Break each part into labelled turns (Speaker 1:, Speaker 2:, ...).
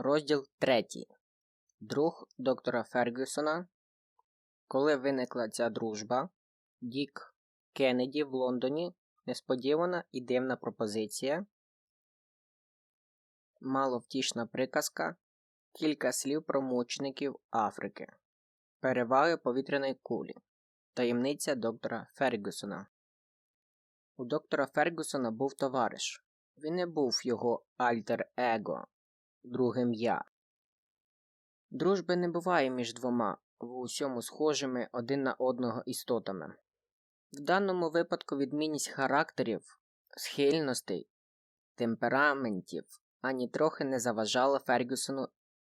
Speaker 1: Розділ 3. Друг доктора Фергюсона. Коли виникла ця дружба, Дік Кеннеді в Лондоні. Несподівана і дивна пропозиція. Маловтішна приказка. Кілька слів про мучеників Африки. Переваги повітряної кулі. Таємниця доктора Фергюсона. У доктора Фергюсона був товариш. Він не був його альтер-его, другим я. Дружби не буває між двома в усьому схожими один на одного істотами. В даному випадку відмінність характерів, схильностей, темпераментів ані трохи не заважала Фергюсону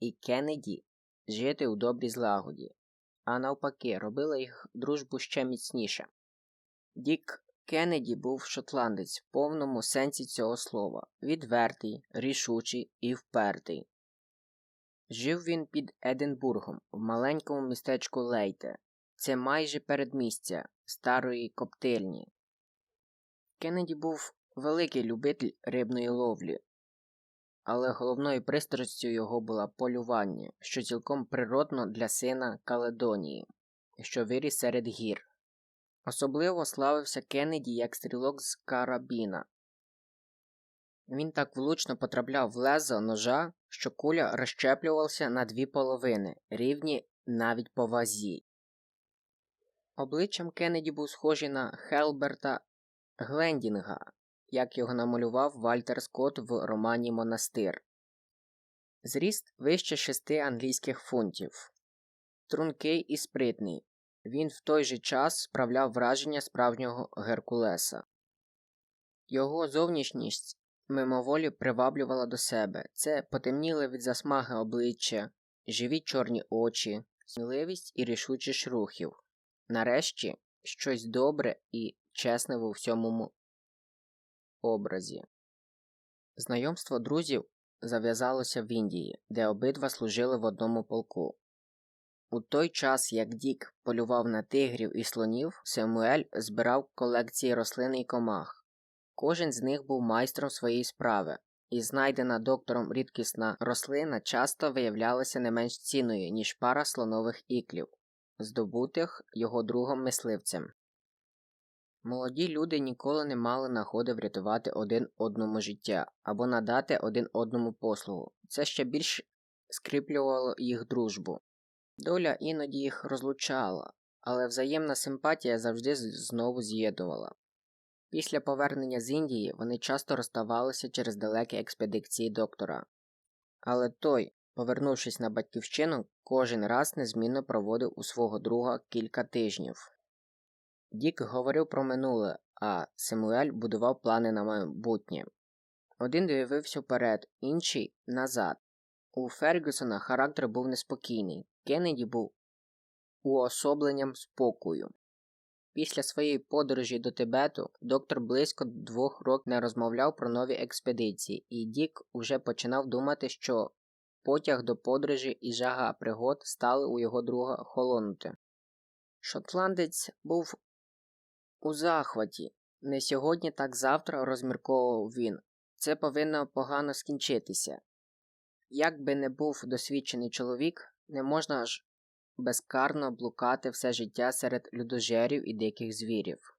Speaker 1: і Кеннеді жити у добрій злагоді, а навпаки, робила їх дружбу ще міцніше. Дік Кеннеді був шотландець в повному сенсі цього слова, відвертий, рішучий і впертий. Жив він під Единбургом в маленькому містечку Лейте, це майже передмістя старої коптильні. Кеннеді був великий любитель рибної ловлі, але головною пристрастю його була полювання, що цілком природно для сина Каледонії, що виріс серед гір. Особливо славився Кеннеді як стрілок з карабіна. Він так влучно потрапляв в лезо ножа, що куля розщеплювалася на дві половини, рівні навіть по вазі. Обличчям Кеннеді був схожий на Хелберта Глендінга, як його намалював Вальтер Скотт в романі Монастир. Зріст вище шести англійських фунтів. Трункий і спритний. Він в той же час справляв враження справжнього Геркулеса. Його зовнішність мимоволі приваблювала до себе це потемніле від засмаги обличчя, живі чорні очі, сміливість і рішучість рухів. Нарешті щось добре і чесне в всьому образі. Знайомство друзів зав'язалося в Індії, де обидва служили в одному полку. У той час, як Дік полював на тигрів і слонів, Семуель збирав колекції рослин і комах. Кожен з них був майстром своєї справи, і знайдена доктором рідкісна рослина часто виявлялася не менш цінною, ніж пара слонових іклів, здобутих його другом мисливцем. Молоді люди ніколи не мали нагоди врятувати один одному життя або надати один одному послугу. Це ще більш скріплювало їх дружбу. Доля іноді їх розлучала, але взаємна симпатія завжди знову з'єднувала. Після повернення з Індії вони часто розставалися через далекі експедиції доктора. Але той, повернувшись на батьківщину, кожен раз незмінно проводив у свого друга кілька тижнів. Дік говорив про минуле, а Семуель будував плани на майбутнє. Один дивився вперед, інший назад. У Фергюсона характер був неспокійний, Кеннеді був уособленням спокою. Після своєї подорожі до Тибету доктор близько двох років не розмовляв про нові експедиції, і Дік уже починав думати, що потяг до подорожі і жага пригод стали у його друга холонути. Шотландець був у захваті. Не сьогодні, так завтра, розмірковував він. Це повинно погано скінчитися. Як би не був досвідчений чоловік, не можна ж безкарно блукати все життя серед людожерів і диких звірів.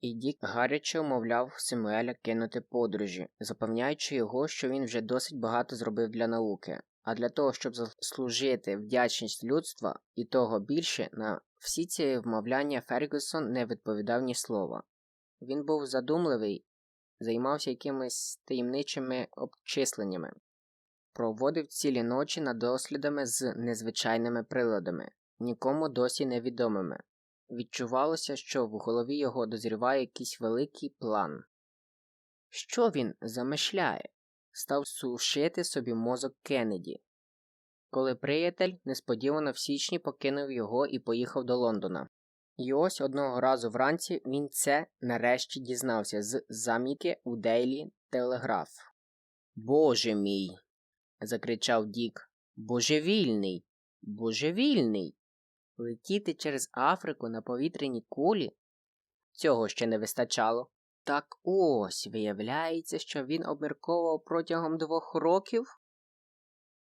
Speaker 1: І Дік гаряче умовляв Семуеля кинути подорожі, запевняючи його, що він вже досить багато зробив для науки, а для того, щоб заслужити вдячність людства і того більше, на всі ці вмовляння Фергюсон не відповідав ні слова. Він був задумливий, займався якимись таємничими обчисленнями, проводив цілі ночі над дослідами з незвичайними приладами, нікому досі невідомими. Відчувалося, що в голові його дозріває якийсь великий план. Що він замишляє? Став сушити собі мозок Кеннеді, коли приятель несподівано в січні покинув його і поїхав до Лондона. І ось одного разу вранці він це нарешті дізнався з замітки у Дейлі Телеграф. Боже мій. Закричав Дік. Божевільний, божевільний. Летіти через Африку на повітряній кулі? Цього ще не вистачало. Так ось виявляється, що він обмірковував протягом двох років.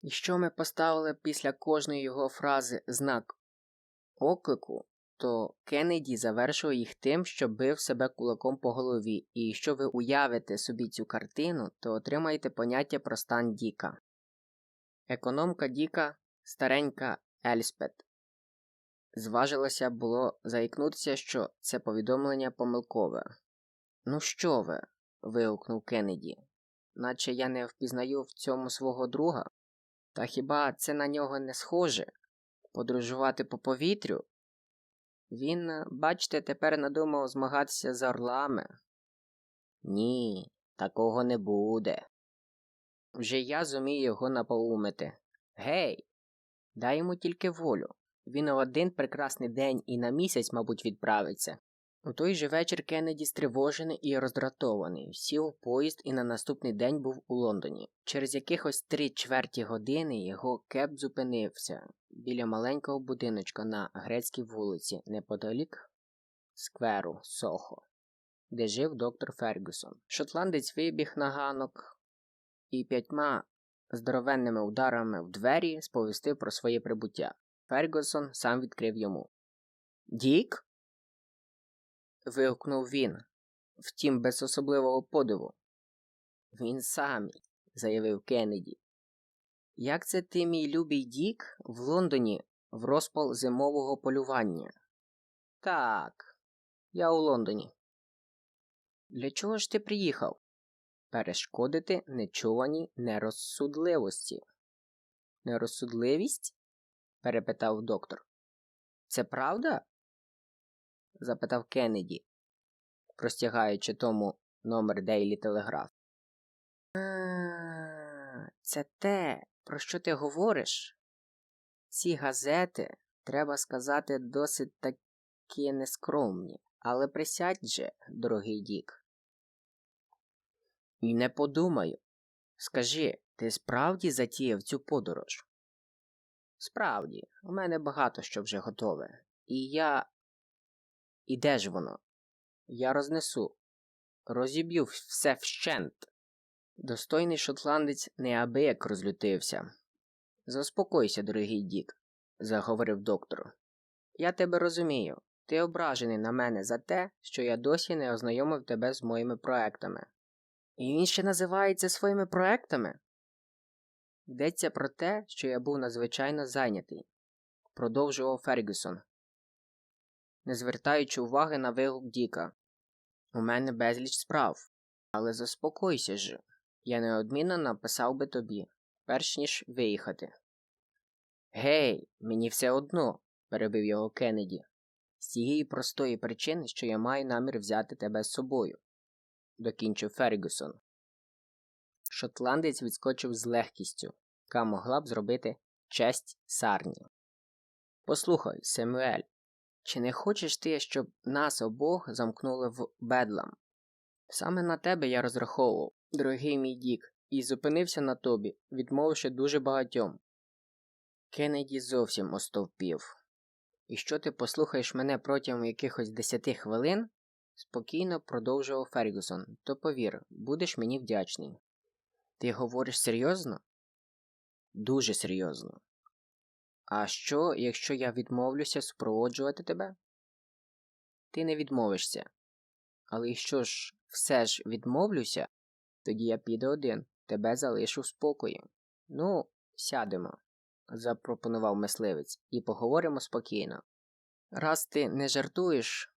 Speaker 1: І що ми поставили після кожної його фрази знак оклику, то Кеннеді завершив їх тим, що бив себе кулаком по голові, і якщо ви уявите собі цю картину, то отримаєте поняття про стан Діка. Економка Діка, старенька Ельспет. Зважилося було заікнутися, що це повідомлення помилкове. Ну що ви? вигукнув Кеннеді. Наче я не впізнаю в цьому свого друга. Та хіба це на нього не схоже? Подорожувати по повітрю? Він, бачите, тепер надумав змагатися з орлами. Ні, такого не буде. Вже я зумію його напоумити. Гей, дай йому тільки волю. Він в один прекрасний день і на місяць, мабуть, відправиться. У той же вечір Кеннеді стривожений і роздратований, сів у поїзд і на наступний день був у Лондоні. Через якихось три чверті години його кеп зупинився біля маленького будиночка на грецькій вулиці, неподалік скверу Сохо, де жив доктор Фергюсон. Шотландець вибіг на ганок і п'ятьма здоровенними ударами в двері сповістив про своє прибуття. Фергюсон сам відкрив йому. Дік? вигукнув він, втім, без особливого подиву. Він самий, заявив Кеннеді. Як це ти, мій любий Дік, в Лондоні в розпал зимового полювання? Так, я у Лондоні. Для чого ж ти приїхав? Перешкодити нечуваній нерозсудливості. Нерозсудливість? перепитав доктор. Це правда? запитав Кеннеді, простягаючи тому номер Дейлі Телеграф. Це те, про що ти говориш? Ці газети, треба сказати, досить такі нескромні, але присядь же, дорогий Дік. І не подумаю. Скажи, ти справді затіяв цю подорож? Справді, у мене багато що вже готове, і я. І де ж воно? Я рознесу, розіб'ю все вщент. Достойний шотландець неабияк розлютився. Заспокойся, дорогий Дік, заговорив доктор. Я тебе розумію. Ти ображений на мене за те, що я досі не ознайомив тебе з моїми проектами. І він ще називається своїми проектами? Йдеться про те, що я був надзвичайно зайнятий, продовжував Фергюсон, не звертаючи уваги на вигук Діка. У мене безліч справ, але заспокойся ж, я неодмінно написав би тобі, перш ніж виїхати. Гей, мені все одно, перебив його Кеннеді, з тієї простої причини, що я маю намір взяти тебе з собою, докінчив Фергюсон. Шотландець відскочив з легкістю, яка могла б зробити честь сарні. Послухай, Семюель, чи не хочеш ти, щоб нас обох замкнули в бедлам? Саме на тебе я розраховував, дорогий мій Дік, і зупинився на тобі, відмовивши дуже багатьом. Кеннеді зовсім остовпів. І що ти послухаєш мене протягом якихось десяти хвилин? Спокійно продовжував Фергюсон, то повір, будеш мені вдячний. Ти говориш серйозно? Дуже серйозно. А що, якщо я відмовлюся супроводжувати тебе? Ти не відмовишся. Але якщо ж все ж відмовлюся, тоді я піду один, тебе залишу в спокої. Ну, сядемо, запропонував мисливець, і поговоримо спокійно. Раз ти не жартуєш,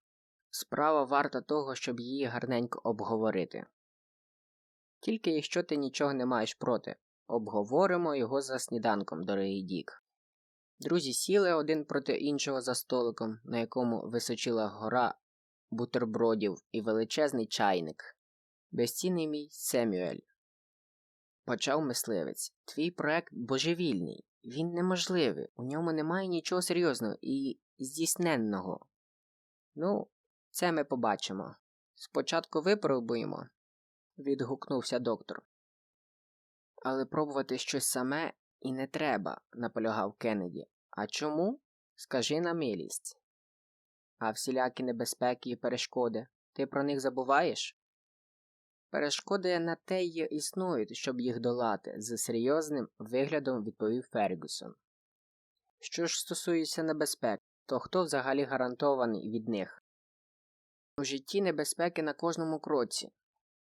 Speaker 1: справа варта того, щоб її гарненько обговорити. Тільки якщо ти нічого не маєш проти, обговоримо його за сніданком, дорогий Дік. Друзі сіли один проти іншого за столиком, на якому височила гора бутербродів і величезний чайник. Безцінний мій Семюель. Почав мисливець. Твій проект божевільний. Він неможливий. У ньому немає нічого серйозного і здійсненного. Ну, це ми побачимо. Спочатку випробуємо, відгукнувся доктор. Але пробувати щось саме і не треба, наполягав Кеннеді. А чому? Скажи на милість. А всілякі небезпеки і перешкоди, ти про них забуваєш? Перешкоди на те й існують, щоб їх долати, з серйозним виглядом відповів Фергюсон. Що ж стосується небезпек, то хто взагалі гарантований від них? У житті небезпеки на кожному кроці.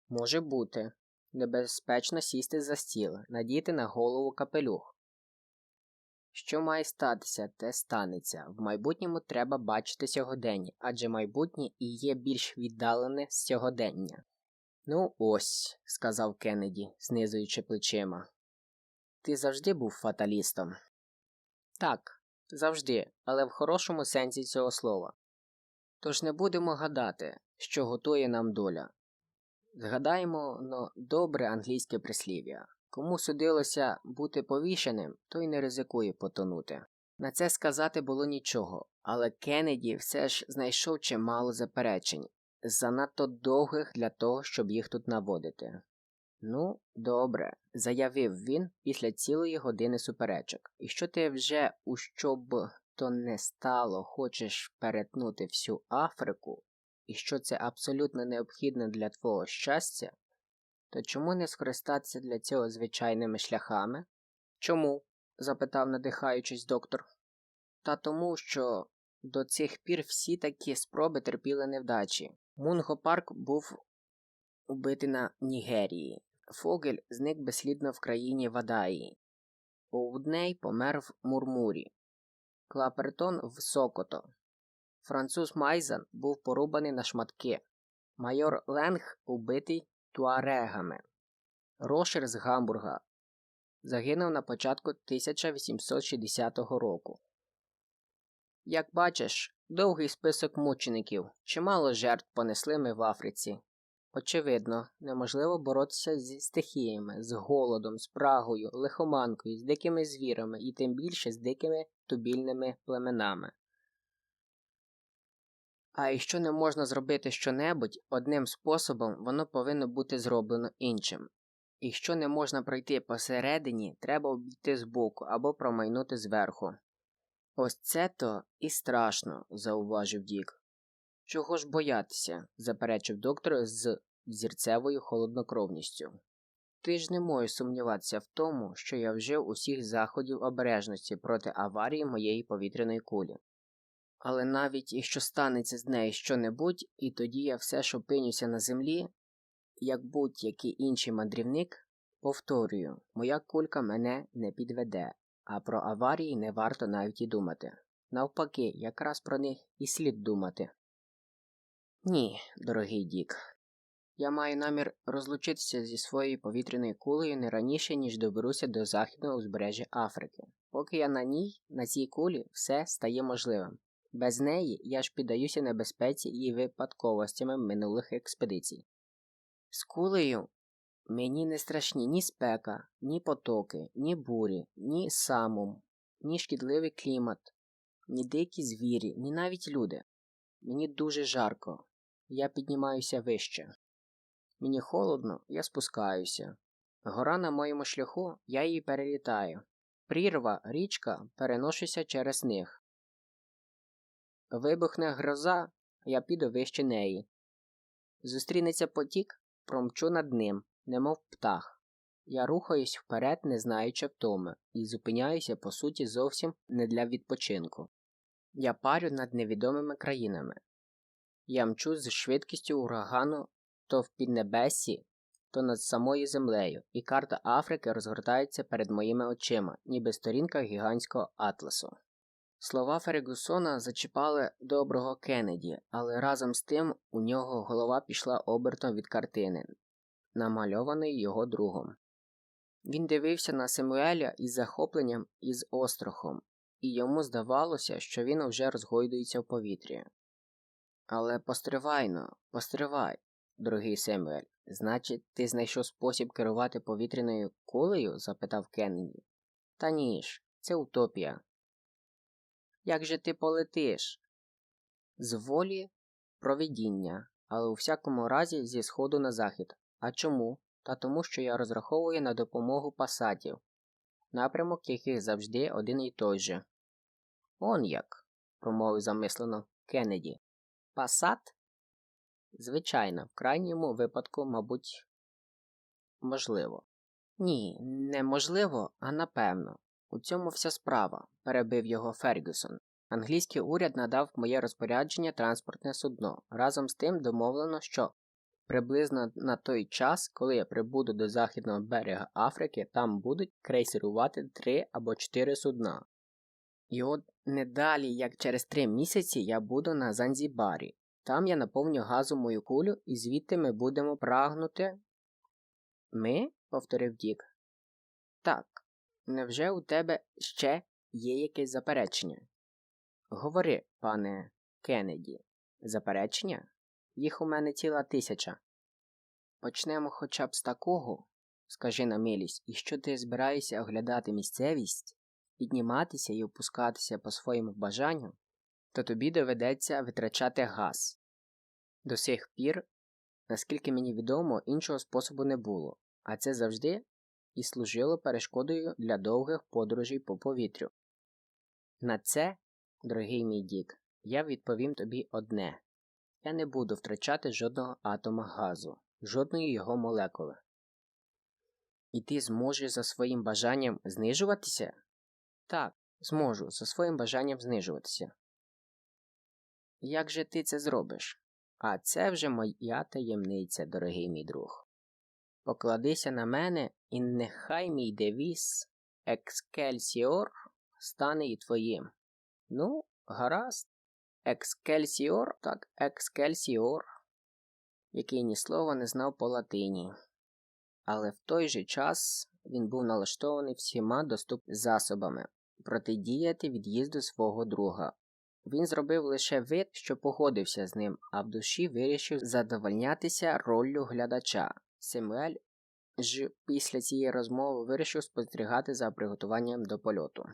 Speaker 1: Може бути. Небезпечно сісти за стіл, надіти на голову капелюх. Що має статися, те станеться. В майбутньому треба бачити сьогодення, адже майбутнє і є більш віддалене з сьогодення. Ну, ось, сказав Кеннеді, знизуючи плечима. Ти завжди був фаталістом. Так, завжди, але в хорошому сенсі цього слова. Тож не будемо гадати, що готує нам доля. Згадаємо но добре англійське прислів'я. Кому судилося бути повішеним, той не ризикує потонути. На це сказати було нічого, але Кеннеді все ж знайшов чимало заперечень, занадто довгих для того, щоб їх тут наводити. Ну, добре, заявив він після цілої години суперечок. І що ти вже у б то не стало хочеш перетнути всю Африку, і що це абсолютно необхідно для твого щастя, то чому не скористатися для цього звичайними шляхами? Чому? запитав, надихаючись доктор. Та тому, що до цих пір всі такі спроби терпіли невдачі. Мунго Парк був убитий на Нігерії. Фогель зник безслідно в країні Вадаї. Оудней помер в Мурмурі. Клапертон в Сокото. Француз Майзан був порубаний на шматки. Майор Ленг убитий туарегами. Рошер з Гамбурга загинув на початку 1860 року. Як бачиш, довгий список мучеників, чимало жертв понесли ми в Африці. Очевидно, неможливо боротися зі стихіями, з голодом, з прагою, лихоманкою, з дикими звірами і тим більше з дикими тубільними племенами. А якщо не можна зробити щонебудь одним способом, воно повинно бути зроблено іншим. Якщо не можна пройти посередині, треба обійти збоку або промайнути зверху. Ось це то і страшно, зауважив Дік. Чого ж боятися? заперечив доктор з зірцевою холоднокровністю. Ти ж не можеш сумніватися в тому, що я вжив усіх заходів обережності проти аварії моєї повітряної кулі. Але навіть якщо станеться з нею щонебудь, і тоді я все ж опинюся на землі, як будь-який інший мандрівник, повторюю, моя кулька мене не підведе, а про аварії не варто навіть і думати. Навпаки, якраз про них і слід думати. Ні, дорогий Дік. Я маю намір розлучитися зі своєю повітряною кулею не раніше, ніж доберуся до західного узбережжя Африки. Поки я на ній, на цій кулі, все стає можливим. Без неї я ж піддаюся небезпеці і випадковостями минулих експедицій. З кулею мені не страшні ні спека, ні потоки, ні бурі, ні самум, ні шкідливий клімат, ні дикі звірі, ні навіть люди. Мені дуже жарко, я піднімаюся вище. Мені холодно, я спускаюся. Гора на моєму шляху, я її перелітаю. Прірва, річка, переношуся через них. Вибухне гроза, я піду вище неї. Зустрінеться потік, промчу над ним, немов птах. Я рухаюсь вперед, не знаючи втоми, і зупиняюся, по суті, зовсім не для відпочинку. Я парю над невідомими країнами. Я мчу з швидкістю урагану то в піднебесі, то над самою землею, і карта Африки розгортається перед моїми очима, ніби сторінка гігантського атласу. Слова Фергюсона зачіпали доброго Кеннеді, але разом з тим у нього голова пішла обертом від картини, намальованої його другом. Він дивився на Семуеля із захопленням і з острахом, і йому здавалося, що він уже розгойдується в повітрі. Але постривайно, постривай, дорогий Семуель, значить, ти знайшов спосіб керувати повітряною кулею? запитав Кеннеді. Та ні ж, це утопія. Як же ти полетиш? З волі провидіння, але у всякому разі зі сходу на захід. А чому? Та тому, що я розраховую на допомогу пасатів, напрямок яких завжди один і той же. Он як, промовив замислено Кеннеді. Пасат? Звичайно, в крайньому випадку, мабуть, можливо. Ні, неможливо, а напевно. У цьому вся справа, перебив його Фергюсон. Англійський уряд надав моє розпорядження транспортне судно. Разом з тим домовлено, що приблизно на той час, коли я прибуду до західного берега Африки, там будуть крейсерувати три або чотири судна. І от не далі, як через три місяці, я буду на Занзібарі. Там я наповню газом мою кулю, і звідти ми будемо прагнути. Ми? повторив Дік. Так, невже у тебе ще є якесь заперечення? Говори, пане Кеннеді, заперечення? Їх у мене ціла тисяча. Почнемо хоча б з такого, скажи на милість, і що ти збираєшся оглядати місцевість, підніматися і опускатися по своєму бажанню, то тобі доведеться витрачати газ. До сих пір, наскільки мені відомо, іншого способу не було, а це завжди і служило перешкодою для довгих подорожей по повітрю. На це, дорогий мій Дік, я відповім тобі одне я не буду втрачати жодного атома газу, жодної його молекули. І ти зможеш за своїм бажанням знижуватися? Так, зможу за своїм бажанням знижуватися. Як же ти це зробиш? А це вже моя таємниця, дорогий мій друг. Покладися на мене, і нехай мій девіз Екскельсіор стане і твоїм. Ну, гаразд. Екскельсіор, так екскельсіор, який ні слова не знав по латині. Але в той же час він був налаштований всіма доступними засобами протидіяти від'їзду свого друга. Він зробив лише вид, що погодився з ним, а в душі вирішив задовольнятися роллю глядача. Семель ж після цієї розмови вирішив спостерігати за приготуванням до польоту.